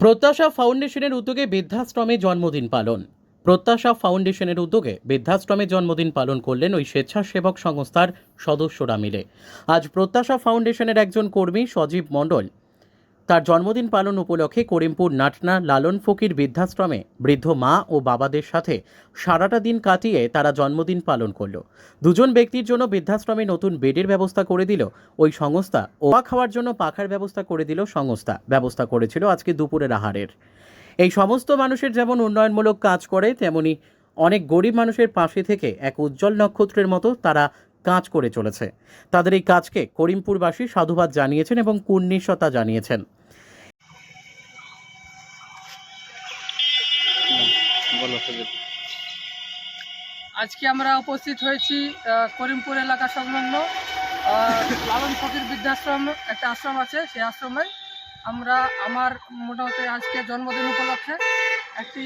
প্রত্যাশা ফাউন্ডেশনের উদ্যোগে বৃদ্ধাশ্রমে জন্মদিন পালন। প্রত্যাশা ফাউন্ডেশনের উদ্যোগে বৃদ্ধাশ্রমে জন্মদিন পালন করলেন ওই স্বেচ্ছাসেবক সংস্থার সদস্যরা মিলে। আজ প্রত্যাশা ফাউন্ডেশনের একজন কর্মী সজীব মণ্ডল তার জন্মদিন পালন উপলক্ষে করিমপুর, নাটনা, লালন ফকির বৃদ্ধাশ্রমে বৃদ্ধ মা ও বাবাদের সাথে সারাটা দিন কাটিয়ে তারা জন্মদিন পালন করল। দুজন ব্যক্তির জন্য বৃদ্ধাশ্রমে নতুন বেডের ব্যবস্থা করে দিল ওই সংস্থা ওয়া খাওয়ার জন্য পাখার ব্যবস্থা করে দিল সংস্থা, ব্যবস্থা করেছিল আজকে দুপুরের আহারের। এই সমস্ত মানুষের যেমন উন্নয়নমূলক কাজ করে, তেমনি অনেক গরিব মানুষের পাশে থেকে এক উজ্জ্বল নক্ষত্রের মতো তারা কাজ করে চলেছে। তাদের এই কাজকে করিমপুরবাসী সাধুবাদ জানিয়েছেন এবং কুর্নিশতা জানিয়েছেন। আজকে আমরা উপস্থিত হয়েছি করিমপুর এলাকা সংলগ্ন লালন ফকির বৃদ্ধাশ্রম, একটা আশ্রম আছে, সেই আশ্রমে আমরা আমার মোটামুটি আজকে জন্মদিন উপলক্ষে একটি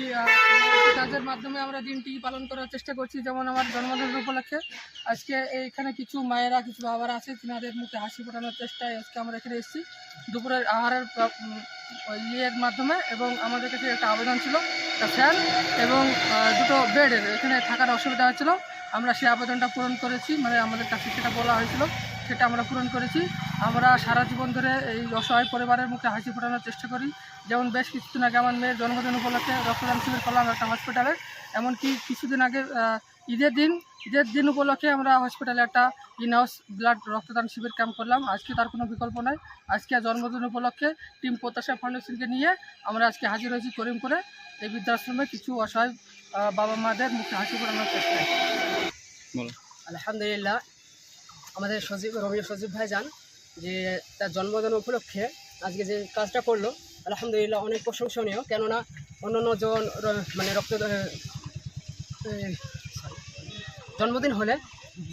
কাজের মাধ্যমে আমরা দিনটি পালন করার চেষ্টা করছি, যেমন আমার জন্মদিন উপলক্ষে। আজকে এইখানে কিছু মায়েরা, কিছু বাবারা আছে, তিনাদের মুখে হাসি ফোটানোর চেষ্টায় আজকে আমরা এখানে এসেছি। দুপুরের আহারের ইয়ের মাধ্যমে এবং আমাদের কাছে একটা আবেদন ছিল, একটা ফ্যান এবং দুটো বেডের। এখানে থাকার অসুবিধা হচ্ছিল। আমরা সেই আবেদনটা পূরণ করেছি মানে আমাদের কাছে সেটা বলা হয়েছিল। সেটা আমরা পূরণ করেছি। আমরা সারা জীবন ধরে এই অসহায় পরিবারের মুখে হাসি ফোটানোর চেষ্টা করি। যেমন বেশ কিছুদিন আগে আমার মেয়ের জন্মদিন উপলক্ষে রক্তদান শিবির করলাম একটা হসপিটালে এমনকি কিছুদিন আগে ঈদের দিন ঈদের দিন উপলক্ষে আমরা হসপিটালে একটা ইন হাউস ব্লাড রক্তদান শিবির ক্যাম্প করলাম। আজকে তার কোনো বিকল্প নাই। আজকে জন্মদিন উপলক্ষে টিম প্রত্যাশা ফাউন্ডেশনকে নিয়ে আমরা আজকে হাজির হয়েছি করিমপুরে এই বৃদ্ধাশ্রমে কিছু অসহায় বাবা মাদের মুখে হাসি ফোটানোর চেষ্টায় আলহামদুলিল্লাহ আমাদের সজীব রবীন্দ্র সজীব ভাই যান, যে তার জন্মদিন উপলক্ষে আজকে যে কাজটা করল, আলহামদুলিল্লাহ অনেক প্রশংসনীয়। কেননা অন্য অন্য জন মানে রক্ত জন্মদিন হলে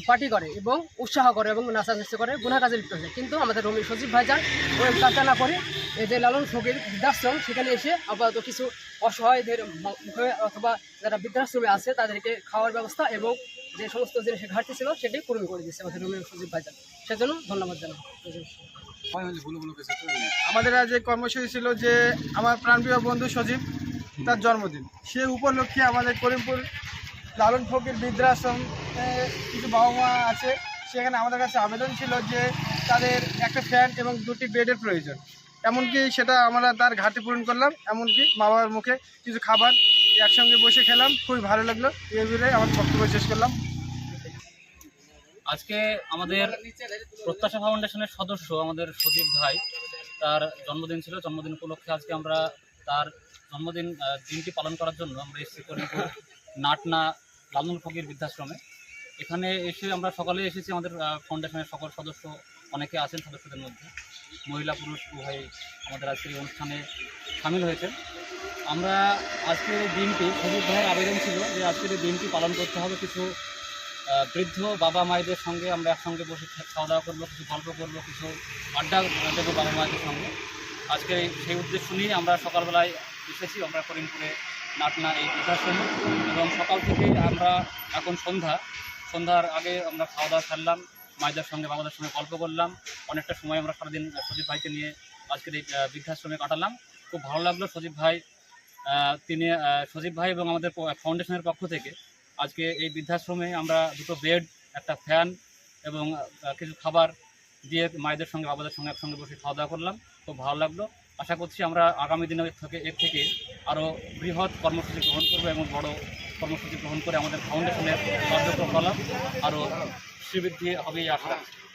পার্টি করে এবং উৎসাহ করে এবং নাচানাচি করে গুণা কাজে লিপ্ত হয়ে কিন্তু আমাদের রবি সজীব ভাইজান ওই কাজটা না করে যে লালন ফকির বৃদ্ধাশ্রম, সেখানে এসে আপাতত কিছু অসহায়দের মুখে অথবা যারা বৃদ্ধাশ্রমে আছে, তাদেরকে খাওয়ার ব্যবস্থা এবং যে সমস্ত জিনিসের ঘাটতি ছিল, সেটি পূরণ করে দিচ্ছে আমাদের রবি সজীব ভাইজান। সেজন্য ধন্যবাদ জানাই। আমাদের আজ কর্মসূচি ছিল যে, আমার প্রাণপ্রিয় বন্ধু সজীব, তার জন্মদিন। সে উপলক্ষে আমাদের করিমপুর লালন ফকির বৃদ্ধাশ্রম কিছু বাবা মা আছে, সেখানে আমাদের কাছে আবেদন ছিল যে, তাদের একটা ফ্যান এবং দুটি বেডের প্রয়োজন। এমনকি সেটা আমরা তার ঘাটতি পূরণ করলাম, এমনকি মা বাবার মুখে কিছু খাবার একসঙ্গে বসে খেলাম, খুবই ভালো লাগল। এই ভিড়ে আমার বক্তব্য শেষ করলাম। আজকে আমাদের প্রত্যাশা ফাউন্ডেশনের সদস্য আমাদের সজীব ভাই, তার জন্মদিন ছিল, জন্মদিন উপলক্ষে আজকে আমরা তার জন্মদিন দিনটি পালন করার জন্য আমরা এসেছি করিমপুর নাটনা লালন ফকির বৃদ্ধাশ্রমে। এখানে এসে আমরা সকালে এসেছি আমাদের ফাউন্ডেশনের সকল সদস্য অনেকে আছেন সদস্যদের মধ্যে। মহিলা, পুরুষ উভয় আমাদের আজকের অনুষ্ঠানে সামিল হয়েছেন। আমরা আজকের এই দিনটি সজীব ভাইয়ের আবেদন ছিল যে আজকের এই দিনটি পালন করতে হবে কিছু বৃদ্ধ বাবা মায়েদের সঙ্গে। আমরা একসঙ্গে বসে খাওয়া দাওয়া করব, কিছু গল্প করব, কিছু আড্ডা দেবো বাবা মায়েদের সঙ্গে। আজকে সেই উদ্দেশ্য নিয়ে আমরা সকালবেলায় এসেছি। আমরা করিমপুরে নাটনা এই বৃদ্ধাশ্রমে এবং সকাল থেকে আমরা এখন সন্ধ্যা। সন্ধ্যার আগে আমরা খাওয়া দাওয়া সারলাম। মায়েদের সঙ্গে বাবাদের সঙ্গে গল্প করলাম। অনেকটা সময় আমরা সারাদিন সজীব ভাইকে নিয়ে আজকের এই বৃদ্ধাশ্রমে কাটালাম। খুব ভালো লাগল সজীব ভাই তিনি সজীব ভাই এবং আমাদের ফাউন্ডেশনের পক্ষ থেকে আজকে এই বৃদ্ধাশ্রমে আমরা দুটো বেড, একটা ফ্যান এবং কিছু খাবার দিয়ে মায়েদের সঙ্গে, বাবাদের সঙ্গে একসঙ্গে বসে খাওয়া দাওয়া করলাম। খুব ভালো লাগল। আশা করছি আমরা আগামী দিনে থেকে, এর থেকে আরও বৃহৎ কর্মসূচি গ্রহণ করব এবং বড় কর্মসূচি গ্রহণ করে আমাদের ফাউন্ডেশনের কার্যক্রম আরও শ্রীবৃদ্ধি হবে এই আশা রাখছি।